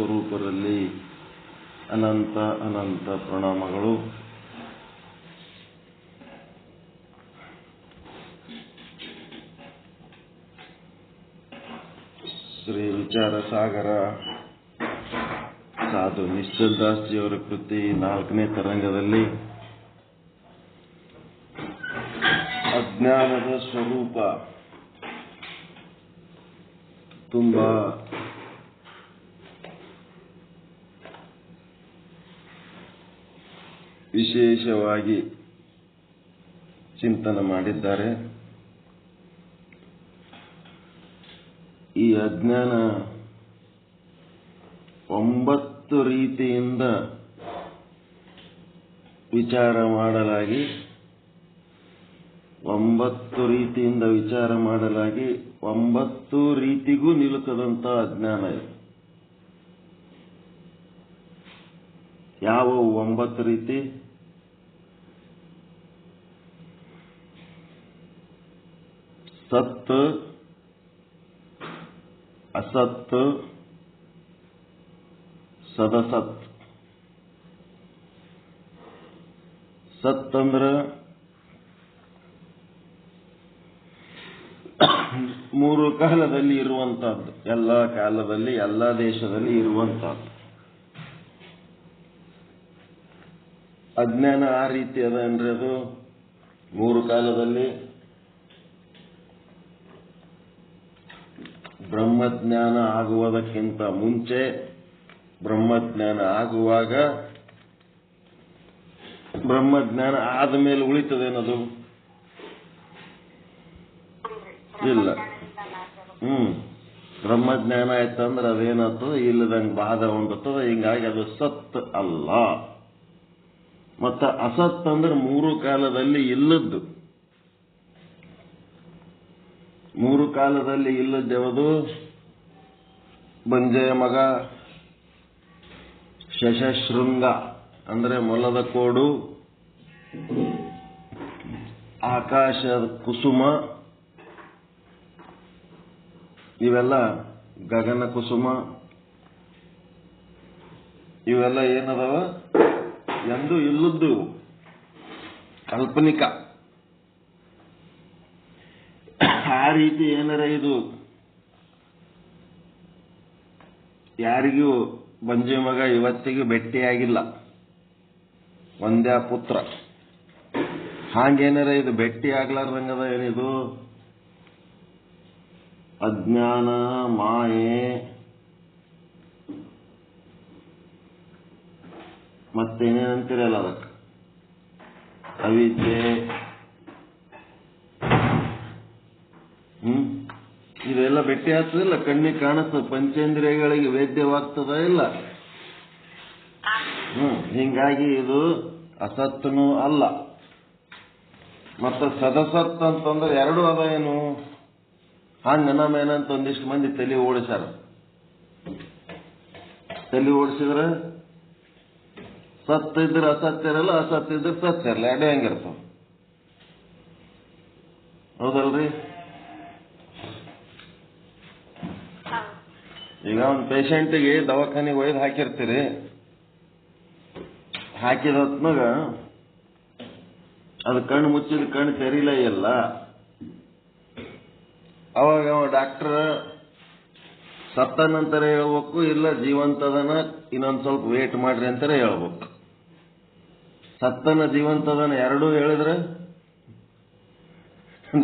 ಸ್ವರೂಪರಲ್ಲಿ ಅನಂತ ಅನಂತ ಪ್ರಣಾಮಗಳು. ಶ್ರೀ ವಿಚಾರ ಸಾಗರ ಸಾಧು ನಿಶ್ಚಲ್ ದಾಸ್ಜಿಯವರ ಕೃತಿ ನಾಲ್ಕನೇ ತರಂಗದಲ್ಲಿ. ಅಜ್ಞಾನದ ಸ್ವರೂಪ. ತುಂಬಾ ವಿಶೇಷವಾಗಿ ಚಿಂತನೆ ಮಾಡಿದ್ದಾರೆ. ಈ ಅಜ್ಞಾನ ಒಂಬತ್ತು ರೀತಿಯಿಂದ ವಿಚಾರ ಮಾಡಲಾಗಿ, ಒಂಬತ್ತು ರೀತಿಯಿಂದ ವಿಚಾರ ಮಾಡಲಾಗಿ ಒಂಬತ್ತು ರೀತಿಗೂ ನಿಲುಕದಂತ ಅಜ್ಞಾನ ಇದೆ. ಯಾವ ಒಂಬತ್ತು ರೀತಿ? ಸತ್, ಅಸತ್, ಸದಸತ್. ಸತ್ ಅಂದ್ರ ಮೂರು ಕಾಲದಲ್ಲಿ ಇರುವಂತಹದ್ದು. ಎಲ್ಲ ಕಾಲದಲ್ಲಿ, ಎಲ್ಲ ದೇಶದಲ್ಲಿ ಇರುವಂತಹದ್ದು. ಅಜ್ಞಾನ ಆ ರೀತಿ ಅದ ಅಂದ್ರೆ ಅದು ಮೂರು ಕಾಲದಲ್ಲಿ ಬ್ರಹ್ಮಜ್ಞಾನ ಆಗುವುದಕ್ಕಿಂತ ಮುಂಚೆ ಬ್ರಹ್ಮಜ್ಞಾನ ಆಗುವಾಗ ಬ್ರಹ್ಮಜ್ಞಾನ ಆದ ಮೇಲೆ ಉಳಿತದೇನದು? ಇಲ್ಲ. ಹ್ಮ್. ಬ್ರಹ್ಮಜ್ಞಾನ ಆಯ್ತಂದ್ರೆ ಅದೇನಾಗ್ತದೆ ಇಲ್ಲದಂಗೆ ಬಾಧ ಹೊಂದುತ್ತದೆ. ಹಿಂಗಾಗಿ ಅದು ಸತ್ ಅಲ್ಲ. ಮತ್ತ ಅಸತ್ ಅಂದ್ರೆ ಮೂರು ಕಾಲದಲ್ಲಿ ಇಲ್ಲದ್ದು ಮೂರು ಕಾಲದಲ್ಲಿ ಇಲ್ಲದ್ದೆವದು ಯಾವುದು ಬಂಜೆಯ ಮಗ ಶಶಶೃಂಗ, ಅಂದ್ರೆ ಮೊಲದ ಕೋಡು, ಆಕಾಶದ ಕುಸುಮ, ಇವೆಲ್ಲ ಗಗನ ಕುಸುಮ, ಇವೆಲ್ಲ ಏನದವ? ಎಂದು ಇಲ್ಲದ್ದು ಕಾಲ್ಪನಿಕ. ಆ ರೀತಿ ಏನಾರ ಇದು? ಯಾರಿಗೂ ಬಂಜೆ ಮಗ ಇವತ್ತಿಗೂ ಭೇಟಿಯಾಗಿಲ್ಲ. ಒಂದೇ ಪುತ್ರ. ಹಾಗೇನಾರ ಇದು ಭೇಟಿ ಆಗ್ಲಾರ್ದಂಗದ ಏನಿದು ಅಜ್ಞಾನ, ಮಾಯೆ, ಮತ್ತೇನೇನಂತೀರಲ್ಲ ಅದಕ್ಕೆ? ಅವಿದ್ಯೆ. ಹ್ಮ್? ಇದೆಲ್ಲ ಭೇಟಿ ಆಗ್ತದಿಲ್ಲ ಕಣ್ಣಿಗೆ ಕಾಣಿಸ್ತದೆ ಪಂಚೇಂದ್ರಿಯಗಳಿಗೆ ವೇದ್ಯವಾಗ್ತದ ಇಲ್ಲ? ಹ್ಮ್, ಹಿಂಗಾಗಿ ಇದು ಅಸತ್ನೂ ಅಲ್ಲ. ಮತ್ತ ಸದಸತ್ ಅಂತಂದ್ರೆ ಎರಡು ಅದ ಏನು? ಹಂಗ ನಮ್ಮೇನಂತ ಒಂದಿಷ್ಟು ಮಂದಿ ತಲೆ ಓಡಿಸ್ಯಾರ. ತಲೆ ಓಡಿಸಿದ್ರೆ ಸತ್ ಇದ್ರೆ ಅಸತ್ಯ ಇರಲ್ಲ, ಅಸತ್ಯ ಇದ್ರೆ ಸತ್ಯ ಇರಲ್ಲ, ಎರಡೇ ಹೆಂಗಿರ್ತಾವ. ಹೌದಲ್ರಿ? ಈಗ ಒಂದು ಪೇಷಂಟಿಗೆ ದವಾಖಾನೆಗೆ ಒಯ್ದು ಹಾಕಿರ್ತೀರಿ. ಹಾಕಿದ ಹೊತ್ನಾಗ ಅದು ಕಣ್ಣು ಮುಚ್ಚಿದ ಕಣ್ಣು ತೆರೀಲ ಇಲ್ಲ. ಅವಾಗ ಅವ ಡಾಕ್ಟರ್ ಸತ್ತನಂತರ ಹೇಳ್ಬೇಕು, ಇಲ್ಲ ಜೀವಂತದನ ಇನ್ನೊಂದು ಸ್ವಲ್ಪ ವೇಟ್ ಮಾಡ್ರಿ ಅಂತಾರೆ ಹೇಳ್ಬೇಕು. ಸತ್ತನ ಜೀವಂತದನ ಎರಡೂ ಹೇಳಿದ್ರೆ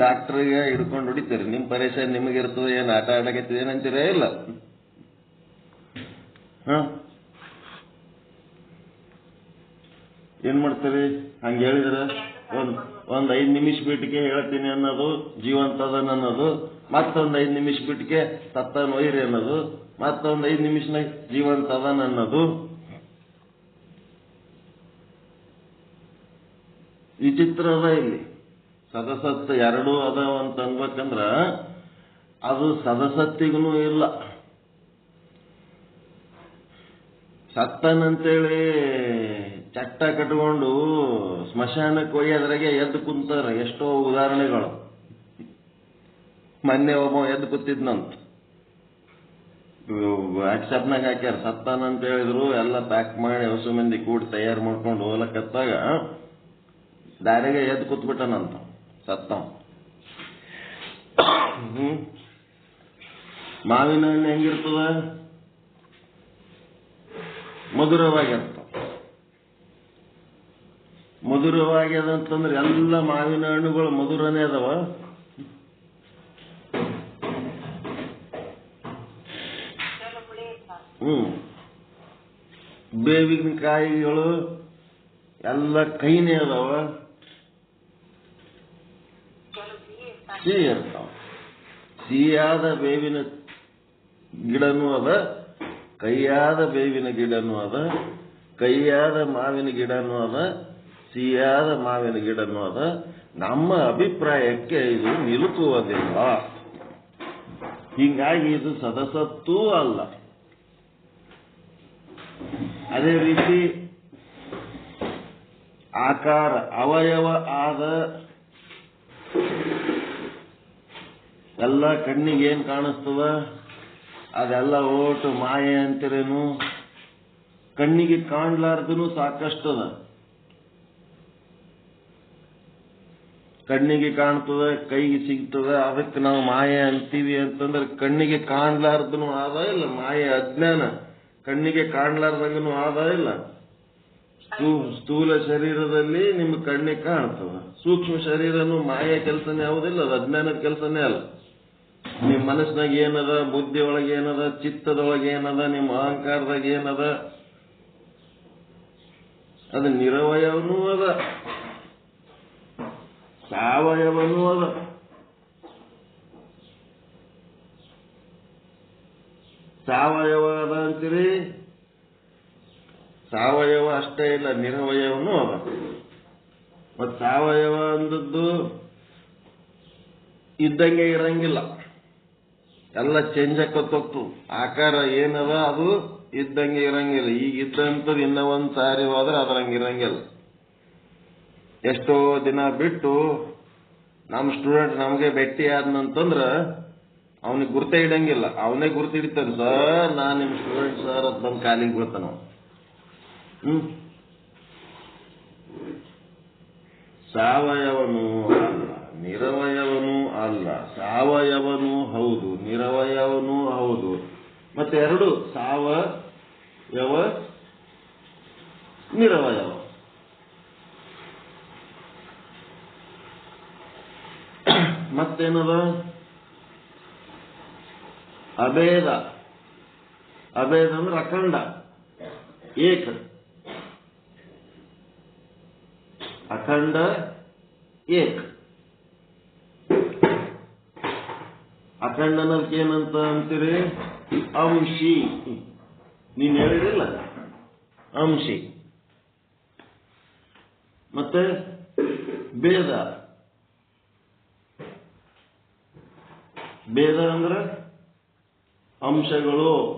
ಡಾಕ್ಟರ್ಗೆ ಹಿಡ್ಕೊಂಡು ಹೊಡಿತೀರಿ. ನಿಮ್ ಪರೀಕ್ಷೆ ನಿಮಗಿರ್ತದೆ, ಏನ್ ಆಟ ಆಡಕತ್ತಿದೆ ಏನಂತೀರೇ ಇಲ್ಲ. ಏನ್ ಮಾಡ್ತೀರಿ? ಹಂಗ ಹೇಳಿದ್ರ ಒಂದ್ ಒಂದ್ ಐದ್ ನಿಮಿಷ ಬಿಟ್ಟಿಗೆ ಹೇಳ್ತೀನಿ ಅನ್ನೋದು, ಜೀವಂತದನ್ ಅನ್ನೋದು, ಮತ್ತೊಂದ್ ಐದ್ ನಿಮಿಷ ಬಿಟ್ಟಿಗೆ ಸತ್ತ ಒಯ್ರಿ ಅನ್ನೋದು, ಮತ್ತೊಂದ್ ಐದ್ ನಿಮಿಷನಾಗ ಜೀವಂತದನ್ ಅನ್ನೋದು. ವಿಚಿತ್ರ ಅದ ಇಲ್ಲಿ. ಸದಸತ್ ಎರಡು ಅದಾವ ಅಂತ ಅನ್ಬೇಕಂದ್ರ ಅದು ಸದಸತ್ತಿಗೂ ಇಲ್ಲ. ಸತ್ತನಂತೇಳಿ ಚಟ್ಟ ಕಟ್ಕೊಂಡು ಸ್ಮಶಾನಕ್ಕೆ ಒಯ್ಯೋದ್ರಾಗೆ ಎದ್ದು ಕುಂತಾರ ಎಷ್ಟೋ ಉದಾಹರಣೆಗಳು. ಮೊನ್ನೆ ಒಬ್ಬ ಎದ್ದು ಕೂತಿದ್ನಂತ. ವಾಟ್ಸಪ್ನಾಗ ಹಾಕ್ಯಾರ ಸತ್ತಾನಂತ ಹೇಳಿದ್ರು ಎಲ್ಲ ಪ್ಯಾಕ್ ಮಾಡಿ ಹೊಸ ಮಂದಿ ಕೂಡಿ ತಯಾರು ಮಾಡ್ಕೊಂಡು ಹೋಗ್ಲಕತ್ತಾಗ ದಾರಿಗೆ ಎದ್ದು ಕೂತ್ಬಿಟ್ಟನಂತ. ಸತ್ತ ಮಾವಿನ ಹಣ್ಣು ಹೆಂಗಿರ್ತದ? ಮಧುರವಾಗಿರ್ತ ಮಧುರವಾಗ್ಯದ ಅಂತಂದ್ರೆ ಎಲ್ಲ ಮಾವಿನ ಹಣ್ಣುಗಳು ಮಧುರನೇ ಅದಾವ. ಹ್ಮ್. ಬೇವಿನ ಕಾಯಿಗಳು ಎಲ್ಲ ಕೈನೇ ಅದಾವ. ಸಿಹಿ ಇರ್ತಾವ. ಸಿಹಿಯಾದ ಬೇವಿನ ಗಿಡನೂ ಅದ. ಕೈಯಾದ ಬೇವಿನ ಗಿಡನೂ ಅದ, ಕೈಯಾದ ಮಾವಿನ ಗಿಡನೂ ಅದ, ಸಿಹಿಯಾದ ಮಾವಿನ ಗಿಡನೂ ಅದ. ನಮ್ಮ ಅಭಿಪ್ರಾಯಕ್ಕೆ ಇದು ನಿಲುಕುವುದಿಲ್ಲ. ಹೀಗಾಗಿ ಇದು ಸದಸತ್ತೂ ಅಲ್ಲ. ಅದೇ ರೀತಿ ಆಕಾರ ಅವಯವ ಆದ ಎಲ್ಲ ಕಣ್ಣಿಗೆ ಏನ್ ಕಾಣಿಸ್ತದ? ಅದೆಲ್ಲ ಓಟು ಮಾಯೆ ಅಂತಿರೇನು? ಕಣ್ಣಿಗೆ ಕಾಣ್ಲಾರ್ದನು ಸಾಕಷ್ಟದ. ಕಣ್ಣಿಗೆ ಕಾಣ್ತದ, ಕೈಗೆ ಸಿಗ್ತದ, ಅದಕ್ಕೆ ನಾವು ಮಾಯೆ ಅಂತೀವಿ ಅಂತಂದ್ರೆ ಕಣ್ಣಿಗೆ ಕಾಣ್ಲಾರ್ದನು ಆದ ಇಲ್ಲ, ಮಾಯೆ ಅಜ್ಞಾನ. ಕಣ್ಣಿಗೆ ಕಾಣ್ಲಾರ್ದಂಗನು ಆದ ಇಲ್ಲ. ಸ್ಥೂಲ ಶರೀರದಲ್ಲಿ ನಿಮ್ಮ ಕಣ್ಣಿಗೆ ಕಾಣ್ತದ. ಸೂಕ್ಷ್ಮ ಶರೀರನು ಮಾಯೆ ಕೆಲಸನೇ ಯಾವುದಿಲ್ಲ ಅದು ಅಜ್ಞಾನದ ಕೆಲಸನೇ ಅಲ್ಲ. ನಿಮ್ಮ ಮನಸ್ಸಿನಾಗ ಏನದ ಬುದ್ಧಿ ಒಳಗೆ ಏನದ, ಚಿತ್ತದೊಳಗೆ ಏನದ, ನಿಮ್ಮ ಅಹಂಕಾರದಾಗ ಏನದ? ಅದು ನಿರವಯವನೂ ಅದ. ಸಾವಯವನೂ ಅದ. ಸಾವಯವ ಅದ ಅಂತೀರಿ? ಸಾವಯವ ಅಷ್ಟೇ ಇಲ್ಲ, ನಿರವಯವನೂ ಅದ. ಮತ್ ಸಾವಯವ ಅಂದದ್ದು ಇದ್ದಂಗೆ ಇರಂಗಿಲ್ಲ. ಎಲ್ಲ ಚೇಂಜ್ ಆಕತ್ತೋಗ್ತು ಆಕಾರ ಏನದ ಅದು? ಇದ್ದಂಗೆ ಇರಂಗಿಲ್ಲ. ಈಗ ಇದ್ದಂತ ಇನ್ನ ಒಂದ್ ಸಾರಿ ಹೋದ್ರೆ ಅದ್ರಂಗೆ ಇರಂಗಿಲ್ಲ. ಎಷ್ಟೋ ದಿನ ಬಿಟ್ಟು ನಮ್ಮ ಸ್ಟೂಡೆಂಟ್ ನಮಗೆ ಭೇಟಿ ಆದ್ನಂತಂದ್ರ ಅವನಿಗೆ ಗುರ್ತೇ ಇಡಂಗಿಲ್ಲ. ಅವನೇ ಗುರ್ತು ಹಿಡಿತಾನೆ. ಸರ್ ನಾ ನಿಮ್ ಸ್ಟೂಡೆಂಟ್ ಸರ್ ಅಂತ ಬಂದ್ ಕಾಲಿಗೆ ಬೀಳ್ತಾನ ಸಾವಯವನು ನಿರವಯವನು ಅಲ್ಲ. ಸಾವಯವನು ಹೌದು, ನಿರವಯವನು ಹೌದು. ಮತ್ತೆ ಎರಡು, ಸಾವಯವ, ನಿರವಯವ. ಮತ್ತೇನದ? ಅಭೇದ. ಅಭೇದ ಅಂದ್ರೆ ಅಖಂಡ. ಏಕ. ಅಖಂಡ, ಏಕ್. ಅಖಂಡ ಏನಂತ ಅಂತೀರಿ? ಅಂಶಿ. ನೀನ್ ಹೇಳಿದಿಲ್ಲ ಅಂಶಿ. ಮತ್ತೆ ಭೇದ. ಭೇದ ಅಂದ್ರೆ ಅಂಶಗಳು.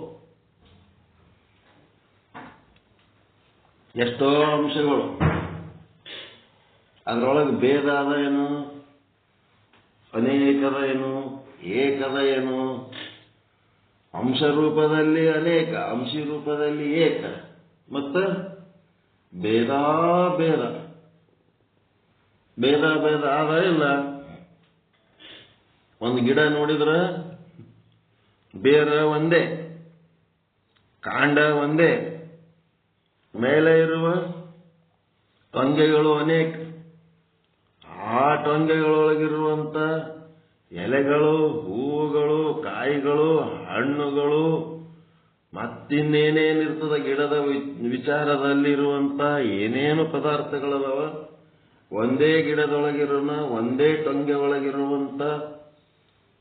ಎಷ್ಟೋ ಅಂಶಗಳು. ಅದರೊಳಗೆ ಭೇದ ಅದ ಏನು? ಅನೇಕದ ಏನು? ಏಕದ ಏನು ಅಂಶ ರೂಪದಲ್ಲಿ ಅನೇಕ ಅಂಶಿ ರೂಪದಲ್ಲಿ ಏಕ. ಮತ್ತ ಭೇದ ಭೇದ. ಭೇದ ಭೇದ ಆದ ಇಲ್ಲ. ಒಂದು ಗಿಡ ನೋಡಿದ್ರ ಬೇರ ಒಂದೇ, ಕಾಂಡ ಒಂದೇ, ಮೇಲೆ ಇರುವ ಟೊಂಗೆಗಳು ಅನೇಕ. ಆ ಟೊಂಗೆಗಳೊಳಗಿರುವಂತ ಎಲೆಗಳು, ಹೂವುಗಳು, ಕಾಯಿಗಳು, ಹಣ್ಣುಗಳು, ಮತ್ತಿನ್ನೇನೇನಿರ್ತದ ಗಿಡದ ವಿ- ವಿಚಾರದಲ್ಲಿರುವಂತ ಏನೇನು ಪದಾರ್ಥಗಳದಾವ? ಒಂದೇ ಗಿಡದೊಳಗಿರೋನ, ಒಂದೇ ಟೊಂಗೆ ಒಳಗಿರುವಂತ,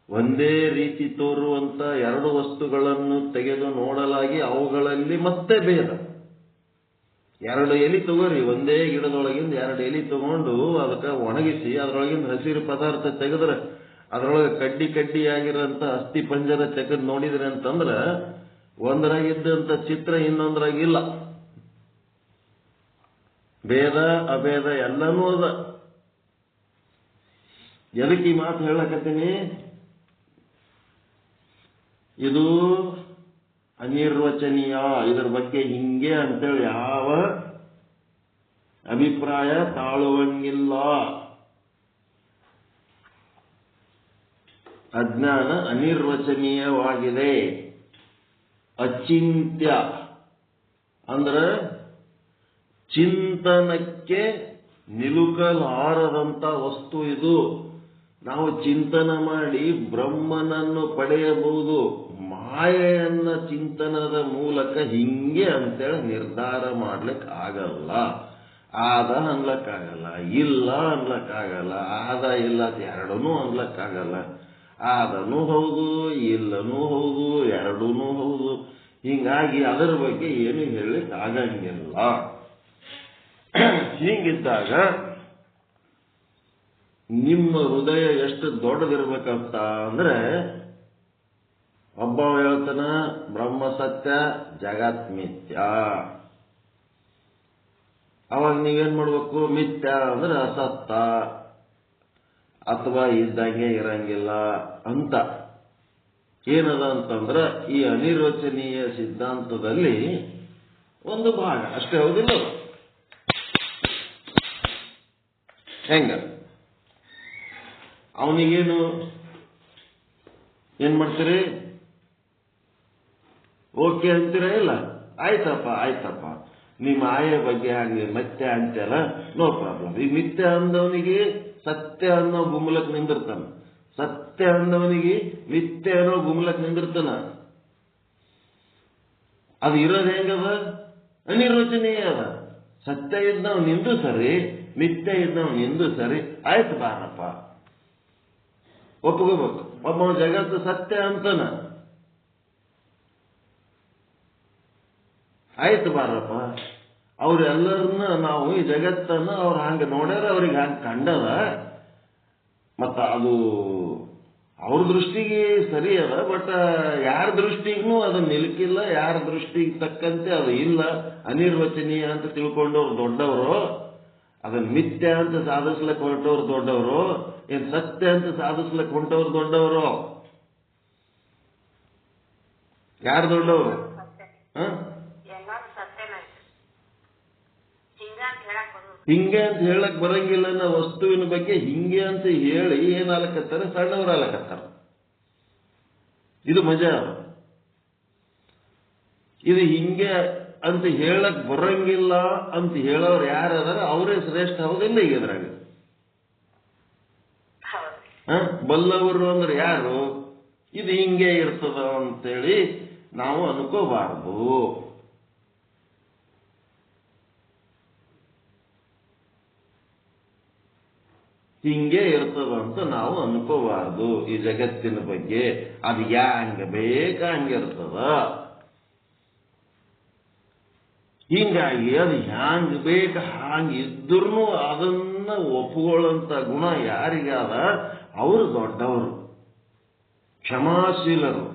ಒಂದೇ ರೀತಿ ತೋರುವಂತ ಎರಡು ವಸ್ತುಗಳನ್ನು ತೆಗೆದು ನೋಡಲಾಗಿ ಅವುಗಳಲ್ಲಿ ಮತ್ತೆ ಭೇದ. ಎರಡು ಎಲಿ ತಗೋರಿ, ಒಂದೇ ಗಿಡದೊಳಗಿಂದ ಎರಡು ಎಲಿ ತಗೊಂಡು ಅದಕ್ಕೆ ಒಣಗಿಸಿ, ಅದರೊಳಗಿಂದ ಹಸಿರು ಪದಾರ್ಥ ತೆಗೆದ್ರೆ ಅದ್ರೊಳಗೆ ಕಡ್ಡಿ ಕಡ್ಡಿ ಆಗಿರೋಂಥ ಅಸ್ಥಿ ಪಂಜರ ಚಕ್ರ ನೋಡಿದ್ರಿ ಅಂತಂದ್ರ, ಒಂದರಾಗಿದ್ದಂಥ ಚಿತ್ರ ಇನ್ನೊಂದರಾಗಿಲ್ಲ ಭೇದ, ಅಭೇದ ಎಲ್ಲನೂ ಅದ. ಎದಕ್ಕೆ ಈ ಮಾತು ಹೇಳಕತ್ತೀನಿ? ಇದು ಅನಿರ್ವಚನೀಯ. ಇದರ ಬಗ್ಗೆ ಹಿಂಗೆ ಅಂತೇಳಿ ಯಾವ ಅಭಿಪ್ರಾಯ ತಾಳುವಂಗಿಲ್ಲ. ಅಜ್ಞಾನ ಅನಿರ್ವಚನೀಯವಾಗಿದೆ. ಅಚಿಂತ್ಯ. ಅಂದ್ರೆ ಚಿಂತನಕ್ಕೆ ನಿಲುಕಲಾರದಂತ ವಸ್ತು ಇದು. ನಾವು ಚಿಂತನ ಮಾಡಿ ಬ್ರಹ್ಮನನ್ನು ಪಡೆಯಬಹುದು. ಮಾಯೆಯನ್ನ ಚಿಂತನದ ಮೂಲಕ ಹಿಂಗೆ ಅಂತೇಳಿ ನಿರ್ಧಾರ ಮಾಡ್ಲಿಕ್ಕೆ ಆಗಲ್ಲ ಆದ ಅನ್ಲಕ್ಕಾಗಲ್ಲ, ಇಲ್ಲ ಅನ್ಲಕ್ಕಾಗಲ್ಲ, ಆದ ಇಲ್ಲ ಅಂತ ಎರಡೂ ಅನ್ಲಕ್ಕಾಗಲ್ಲ. ಆದನೂ ಹೌದು, ಇಲ್ಲನೂ ಹೌದು ಎರಡೂ ಹೌದು. ಹೀಗಾಗಿ ಅದರ ಬಗ್ಗೆ ಏನು ಹೇಳಲಿಕ್ಕೆ ಆಗಂಗಿಲ್ಲ ಹೀಗಿದ್ದಾಗ ನಿಮ್ಮ ಹೃದಯ ಎಷ್ಟು ದೊಡ್ಡದಿರ್ಬೇಕಂತ ಅಂದ್ರೆ ಒಬ್ಬ ಹೇಳ್ತಾನ, ಬ್ರಹ್ಮ ಸತ್ಯ, ಜಗತ್ ಮಿಥ್ಯ. ಅವಾಗ ನೀವೇನ್ ಮಾಡ್ಬೇಕು? ಮಿಥ್ಯ ಅಂದ್ರೆ ಅಸತ್ತ. ಅಥವಾ ಇದ್ದಂಗೆ ಇರಂಗಿಲ್ಲ ಅಂತ. ಏನದ ಅಂತಂದ್ರ ಈ ಅನಿರೋಚನೀಯ ಸಿದ್ಧಾಂತದಲ್ಲಿ ಒಂದು ಭಾಗ. ಅಷ್ಟೇ ಹೌದಿಲ್ಲ? ಹೆಂಗ? ಅವನಿಗೇನು ಏನ್ ಮಾಡ್ತೀರಿ? ಓಕೆ ಅಂತೀರಾ ಇಲ್ಲ? ಆಯ್ತಪ್ಪ ಆಯ್ತಪ್ಪ. ನಿಮ್ಮ ಆಯ ಬಗ್ಗೆ ಹಂಗೆ ಮತ್ತೆ ಅಂತೆಲ್ಲ ನೋ ಪ್ರಾಬ್ಲಮ್ ಈ ಮಿಥ್ಯ ಅಂದವನಿಗೆ ಸತ್ಯ ಅನ್ನೋ ಗುಮ್ಮಲಕ್ ನಿಂದಿರ್ತಾನ. ಸತ್ಯ ಅನ್ನೋವನಿಗೆ ಮಿಥ್ಯ ಅನ್ನೋ ಗುಮ್ಮಲಕ್ ನಿಂದಿರ್ತಾನ. ಅದು ಇರೋದು ಹೆಂಗದ? ಅನಿರ್ವಚನೀಯ ಅದ. ಸತ್ಯ ಇದ್ದವ್ ನಿಂದು ಸರಿ ಮಿಥ್ಯ ಇದ್ದವ್ ನಿಂದು ಸರಿ, ಆಯ್ತು ಬಾರಪ್ಪ. ಒಪ್ಕೋಬೇಕು. ಒಬ್ಬ ಜಗತ್ತು ಸತ್ಯ ಅಂತಾನ. ಆಯ್ತು ಬಾರಪ್ಪ. ಅವ್ರೆಲ್ಲರನ್ನ ನಾವು ಈ ಜಗತ್ತನ್ನ ಅವ್ರು ಹಂಗೆ ನೋಡ್ಯಾರ ಅವ್ರಿಗೆ ಹಂಗೆ ಕಂಡದ. ಮತ್ತು ಅದು ಅವ್ರ ದೃಷ್ಟಿಗೆ ಸರಿ ಅದ ಬಟ್ ಯಾರ ದೃಷ್ಟಿಗೂ ಅದು ನಿಲ್ಕಿಲ್ಲ ಯಾರ ದೃಷ್ಟಿಗೆ ತಕ್ಕಂತೆ ಅದು ಇಲ್ಲ. ಅನಿರ್ವಚನೀಯ ಅಂತ ತಿಳ್ಕೊಂಡವ್ರು ದೊಡ್ಡವರು ಅದನ್ನು ಮಿಥ್ಯ ಅಂತ ಸಾಧಿಸ್ಲಿಕ್ಕೆ ಹೊರಟವ್ರು ದೊಡ್ಡವರು ಏನ್ ಸತ್ಯ ಅಂತ ಸಾಧಿಸ್ಲಿಕ್ಕೆ ಹೊಂಟವ್ರು ದೊಡ್ಡವರು. ಯಾರು ದೊಡ್ಡವರು? ಹ ಎಲ್ಲಾರು ಸತ್ಯನೇ ಹಿಂಗ ಅಂತ ಹೇಳಕ್ ಬರೋದು ಹಿಂಗೆ ಅಂತ ಹೇಳಕ್ ಬರಂಗಿಲ್ಲ ಅನ್ನೋ ವಸ್ತುವಿನ ಬಗ್ಗೆ ಹಿಂಗೆ ಅಂತ ಹೇಳಿ ಏನ್ ಆಲಕತ್ತಾರ? ಸಣ್ಣವ್ರು ಆಲಕತ್ತಾರ. ಇದು ಮಜಾ. ಇದು ಹಿಂಗೆ ಅಂತ ಹೇಳಕ್ ಬರಂಗಿಲ್ಲ ಅಂತ ಹೇಳೋರು ಯಾರದಾರ ಅವರೇ ಶ್ರೇಷ್ಠ ಹೌದಿಲ್ಲ ಈಗ ಇದ್ರಾಗ? ಬಲ್ಲವರು ಅಂದ್ರೆ ಯಾರು? ಇದು ಹಿಂಗೆ ಇರ್ತದ ಅಂತೇಳಿ ನಾವು ಅನ್ಕೋಬಾರ್ದು. ಹಿಂಗೆ ಇರ್ತದ ಅಂತ ನಾವು ಅನ್ಕೋಬಾರ್ದು ಈ ಜಗತ್ತಿನ ಬಗ್ಗೆ. ಅದು ಯಾಂಗ ಬೇಕ ಹಂಗಿರ್ತದ ಹಿಂಗಾಗಿ ಅದು ಹ್ಯಾಂಗ ಬೇಕ ಹಾಂಗ ಇದ್ರೂ ಅದನ್ನ ಒಪ್ಕೊಳ್ಳೋಂಥ ಗುಣ ಯಾರಿಗಾದ ಅವರು ದೊಡ್ಡವರು, ಕ್ಷಮಾಶೀಲರು,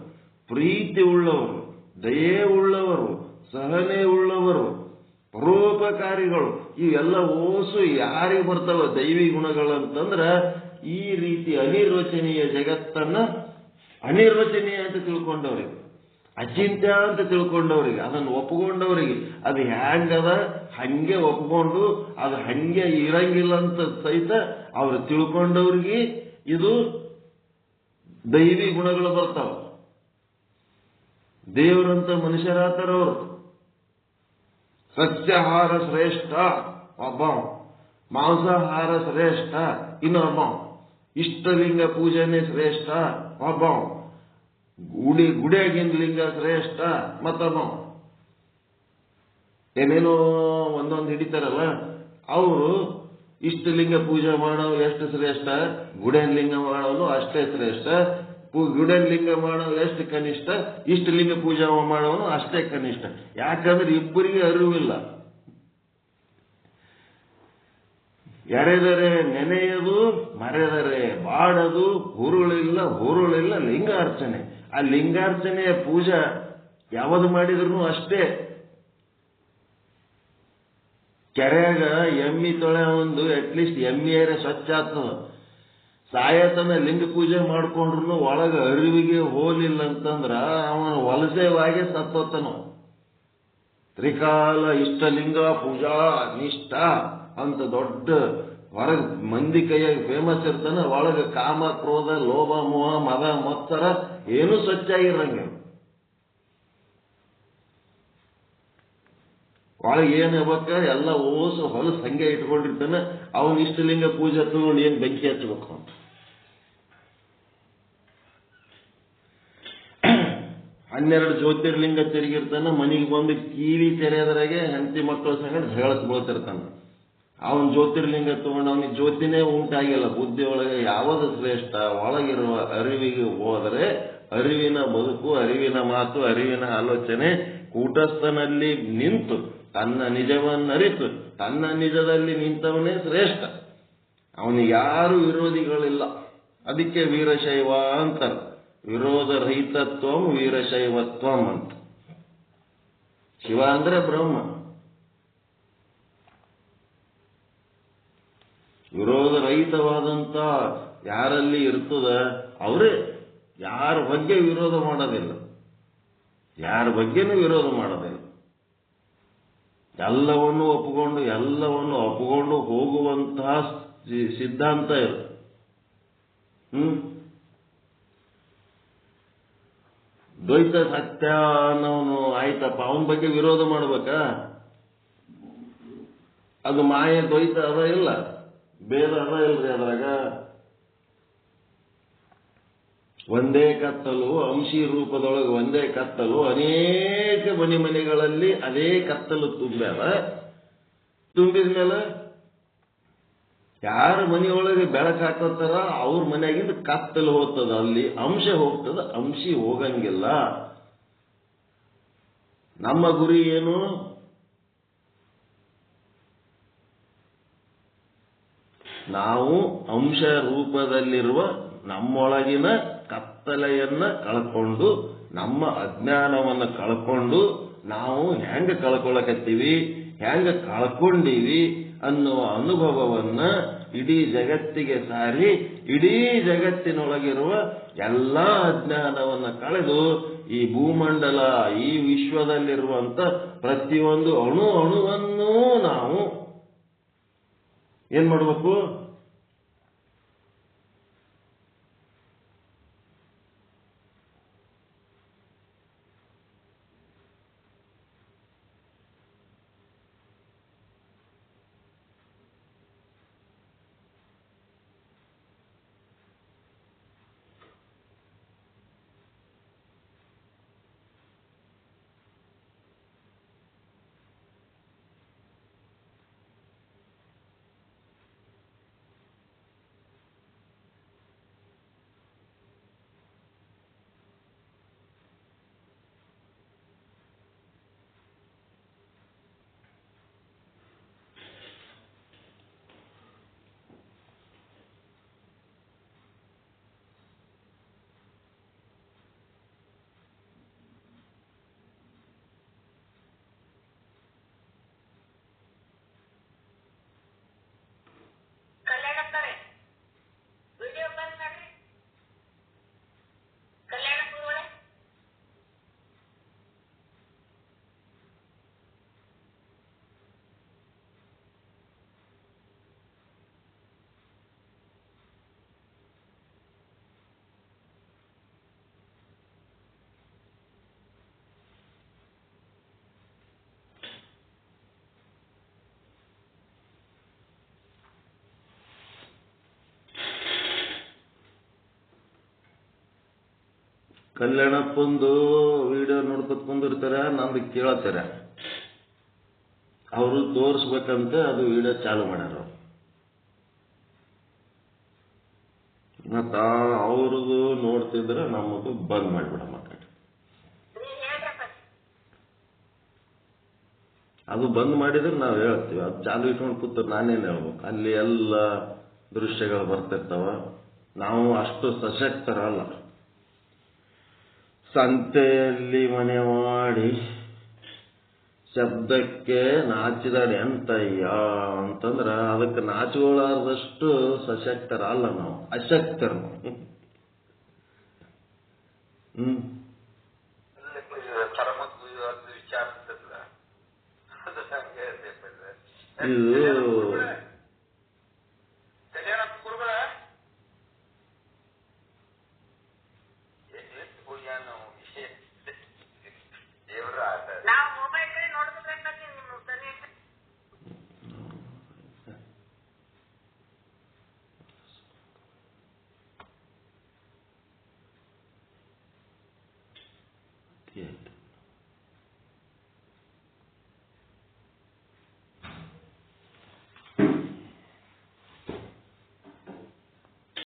ಪ್ರೀತಿ ಉಳ್ಳವರು, ದಯೆ ಉಳ್ಳವರು, ಸಹನೆ ಉಳ್ಳವರು, ಪರೋಪಕಾರಿಗಳು. ಇವೆಲ್ಲ ಓಸು ಯಾರಿಗೆ ಬರ್ತಾವ ದೈವಿ ಗುಣಗಳಂತಂದ್ರ ಈ ರೀತಿ ಅನಿರ್ವಚನೀಯ ಜಗತ್ತನ್ನ ಅನಿರ್ವಚನೀಯ ಅಂತ ತಿಳ್ಕೊಂಡವ್ರಿಗೆ, ಅಚಿಂತ್ಯ ಅಂತ ತಿಳ್ಕೊಂಡವ್ರಿಗೆ, ಅದನ್ನು ಒಪ್ಕೊಂಡವ್ರಿಗೆ, ಅದು ಹ್ಯಾಂಗದ, ಹಂಗೆ ಒಪ್ಕೊಂಡು, ಅದು ಹಂಗೆ ಇರಂಗಿಲ್ಲ ಅಂತ ಸಹಿತ ಅವ್ರು ತಿಳ್ಕೊಂಡವ್ರಿಗೆ ಇದು ದೈವಿ ಗುಣಗಳು ಬರ್ತಾವ. ದೇವರಂತ ಮನುಷ್ಯರಾತರವ್ರು ಸಸ್ಯಾಹಾರ ಶ್ರೇಷ್ಠ ಒಬ್ಬ ಮಾಂಸಾಹಾರ ಶ್ರೇಷ್ಠ ಇನ್ನೊಬ್ಬ ಇಷ್ಟಲಿಂಗ ಪೂಜನೆ ಶ್ರೇಷ್ಠ ಒಬ್ಬ ಗುಡಿ ಗುಡಿಯಾಗಿನ ಲಿಂಗ ಶ್ರೇಷ್ಠ ಮತ್ತೊಬ್ಬ. ಏನೇನೋ ಒಂದೊಂದು ಹಿಡಿತಾರಲ್ಲ, ಅವರು ಇಷ್ಟಲಿಂಗ ಪೂಜೆ ಮಾಡೋರು ಎಷ್ಟು ಶ್ರೇಷ್ಠ ಗುಡಿಯನ್ ಲಿಂಗ ಮಾಡೋನು ಅಷ್ಟೇ ಶ್ರೇಷ್ಠ ಪೂ- ಗುಡಿಯನ್ ಲಿಂಗ ಮಾಡೋನು ಎಷ್ಟು ಕನಿಷ್ಠ? ಇಷ್ಟಲಿಂಗ ಪೂಜೆ ಮಾಡೋನು ಅಷ್ಟೇ ಕನಿಷ್ಠ. ಯಾಕಂದ್ರೆ ಇಬ್ಬರಿಗೆ ಅರಿವಿಲ್ಲ. ಎರೆದರೆ ನೆನೆಯದು, ಮರೆದರೆ ಬಾಡದು, ಹುರುಳಿಲ್ಲ ಹುರುಳಿಲ್ಲ ಲಿಂಗಾರ್ಚನೆ. ಆ ಲಿಂಗಾರ್ಚನೆಯ ಪೂಜಾ ಯಾವುದು ಮಾಡಿದ್ರು ಅಷ್ಟೇ. ಕೆರೆಯಾಗ ಎಮ್ಮಿ ತೊಳೆ ಒಂದು ಅಟ್ಲೀಸ್ಟ್ ಎಮ್ಮಿಯರೇ ಸ್ವಚ್ಛ ಆಗ್ತದ. ಸಾಯತನ ಲಿಂಗ ಪೂಜೆ ಮಾಡ್ಕೊಂಡ್ರು ಒಳಗ ಅರಿವಿಗೆ ಹೋಲಿಲ್ಲ ಅಂತಂದ್ರ ಅವನ ವಲಸೆವಾಗಿ ಸತ್ತೋತನು. ತ್ರಿಕಾಲ ಇಷ್ಟಲಿಂಗ ಪೂಜಾ ನಿಷ್ಠ ಅಂತ ದೊಡ್ಡ ಹೊರಗೆ ಮಂದಿ ಕೈಯಾಗಿ ಫೇಮಸ್ ಇರ್ತಾನ, ಒಳಗೆ ಕಾಮ, ಕ್ರೋಧ, ಲೋಭ, ಮೋಹ, ಮದ ಮತ್ತರ ಏನೂ ಸ್ವಚ್ಛಾಗಿರಂಗ ಒಳಗೆ ಏನು ಇರ್ಬೇಕ? ಎಲ್ಲ ಓಸು ಹೊಲಸು ಹಂಗೆ ಇಟ್ಕೊಂಡಿರ್ತಾನೆ. ಅವನ್ ಇಷ್ಟಲಿಂಗ ಪೂಜೆ ತಗೊಂಡು ಏನು ಬೆಂಕಿ ಹಚ್ಬೇಕು ಅಂತ. ಹನ್ನೆರಡು ಜ್ಯೋತಿರ್ಲಿಂಗ ತಿರುಗಿರ್ತಾನ, ಮನೆಗೆ ಬಂದು ಕಿವಿ ತೆರೆಯದ್ರಾಗೆ ಹೆಂಡತಿ ಮಕ್ಕಳ ಸಂಗಡ ಹೇಳಕ್ ಬೀಳ್ತಿರ್ತಾನ. ಅವನ್ ಜ್ಯೋತಿರ್ಲಿಂಗ ತಗೊಂಡು ಅವನಿಗೆ ಜ್ಯೋತಿನೇ ಉಂಟಾಗಿಲ್ಲ. ಬುದ್ಧಿ ಒಳಗೆ ಯಾವುದು ಶ್ರೇಷ್ಠ? ಒಳಗಿರುವ ಅರಿವಿಗೆ ಹೋದರೆ ಅರಿವಿನ ಬದುಕು, ಅರಿವಿನ ಮಾತು, ಅರಿವಿನ ಆಲೋಚನೆ ಕೂಟಸ್ಥನಲ್ಲಿ ನಿಂತು, ತನ್ನ ನಿಜವನ್ನರಿತು, ತನ್ನ ನಿಜದಲ್ಲಿ ನಿಂತವನೇ ಶ್ರೇಷ್ಠ. ಅವನಿಗೆ ಯಾರು ವಿರೋಧಿಗಳಿಲ್ಲ. ಅದಕ್ಕೆ ವೀರಶೈವ ಅಂತಾರೆ. ವಿರೋಧ ರಹಿತತ್ವಂ, ವೀರಶೈವತ್ವಂ ಅಂತ. ಶಿವ ಅಂದ್ರೆ ಬ್ರಹ್ಮ. ವಿರೋಧ ರಹಿತವಾದಂತ ಯಾರಲ್ಲಿ ಇರ್ತದ? ಅವರೇ. ಯಾರ ಬಗ್ಗೆ ವಿರೋಧ ಮಾಡೋದಿಲ್ಲ. ಯಾರ ಬಗ್ಗೆನೂ ವಿರೋಧ ಮಾಡೋದಿಲ್ಲ. ಎಲ್ಲವನ್ನು ಒಪ್ಪಿಕೊಂಡು ಎಲ್ಲವನ್ನು ಒಪ್ಪಿಕೊಂಡು ಹೋಗುವಂತಹ ಸಿದ್ಧಾಂತ ಇದು. ಹ್ಮ್? ದ್ವೈತ ಸತ್ಯ ಅನ್ನೋನು ಆಯ್ತಪ್ಪ. ಅವನ ಬಗ್ಗೆ ವಿರೋಧ ಮಾಡ್ಬೇಕಾ? ಅದು ಮಾಯ, ದ್ವೈತ, ಅದ ಇಲ್ಲ. ಬೇರೆ ಅದ ಇಲ್ರಿ ಅದ್ರಾಗ. ಒಂದೇ ಕತ್ತಲು, ಅಂಶಿ ರೂಪದೊಳಗೆ ಒಂದೇ ಕತ್ತಲು, ಅನೇಕ ಮನೆ ಮನೆಗಳಲ್ಲಿ ಅದೇ ಕತ್ತಲು ತುಂಬ್ಯಾದ. ತುಂಬಿದ ಮೇಲೆ ಯಾರ ಮನೆಯೊಳಗೆ ಬೆಳಕು ಹಾಕೋತಾರ ಅವ್ರ ಮನೆಯಾಗಿಂದ ಕತ್ತಲು ಹೋಗ್ತದ. ಅಲ್ಲಿ ಅಂಶ ಹೋಗ್ತದ, ಅಂಶಿ ಹೋಗಂಗಿಲ್ಲ. ನಮ್ಮ ಗುರಿ ಏನು? ನಾವು ಅಂಶ ರೂಪದಲ್ಲಿರುವ ನಮ್ಮೊಳಗಿನ ಕತ್ತಲೆಯನ್ನ ಕಳ್ಕೊಂಡು, ನಮ್ಮ ಅಜ್ಞಾನವನ್ನ ಕಳ್ಕೊಂಡು, ನಾವು ಹೆಂಗ ಕಳ್ಕೊಳಕತ್ತೀವಿ? ಹೆಂಗ ಕಳ್ಕೊಂಡೀವಿ? ಅನ್ನುವ ಅನುಭವವನ್ನ ಇಡೀ ಜಗತ್ತಿಗೆ ಸಾರಿ, ಇಡೀ ಜಗತ್ತಿನೊಳಗಿರುವ ಎಲ್ಲಾ ಅಜ್ಞಾನವನ್ನ ಕಳೆದು ಈ ಭೂಮಂಡಲ, ಈ ವಿಶ್ವದಲ್ಲಿರುವಂತ ಪ್ರತಿಯೊಂದು ಅಣು ಅಣುವನ್ನೂ ನಾವು ಏನ್ ಮಾಡ್ಬೇಕು? ಕಲ್ಯಾಣಪ್ಪಂದು ವಿಡಿಯೋ ನೋಡ್ಕೊತ ಕುಂದಿರ್ತಾರೆ ನಂದು ಕೇಳತ್ತಾರ. ಅವರು ತೋರಿಸ್ಬೇಕಂತ ಅದು ವಿಡಿಯೋ ಚಾಲು ಮಾಡ್ಯಾರ. ಮತ್ತ ಅವ್ರದ್ದು ನೋಡ್ತಿದ್ರೆ ನಮ್ಮದು ಬಂದ್ ಮಾಡಿಬಿಡಮ್ಮ ಅದು ಬಂದ್ ಮಾಡಿದ್ರೆ ನಾವು ಹೇಳ್ತೀವಿ, ಅದು ಚಾಲು ಇಟ್ಕೊಂಡು ಕೂತ ನಾನೇನು ಹೇಳ್ಬೇಕು? ಅಲ್ಲಿ ಎಲ್ಲ ದೃಶ್ಯಗಳು ಬರ್ತಿರ್ತಾವ. ನಾವು ಅಷ್ಟು ಸಶಕ್ತರಲ್ಲ. ಸಂತೆಯಲ್ಲಿ ಮನೆ ಮಾಡಿ ಶಬ್ದಕ್ಕೆ ನಾಚಿದಾಡಿ ಅಂತಯ್ಯ ಅಂತಂದ್ರೆ ಅದಕ್ಕೆ ಸಶಕ್ತರ ಅಲ್ಲ ನಾವು ಅಶಕ್ತರು. ಹ್ಮ್. ಇದು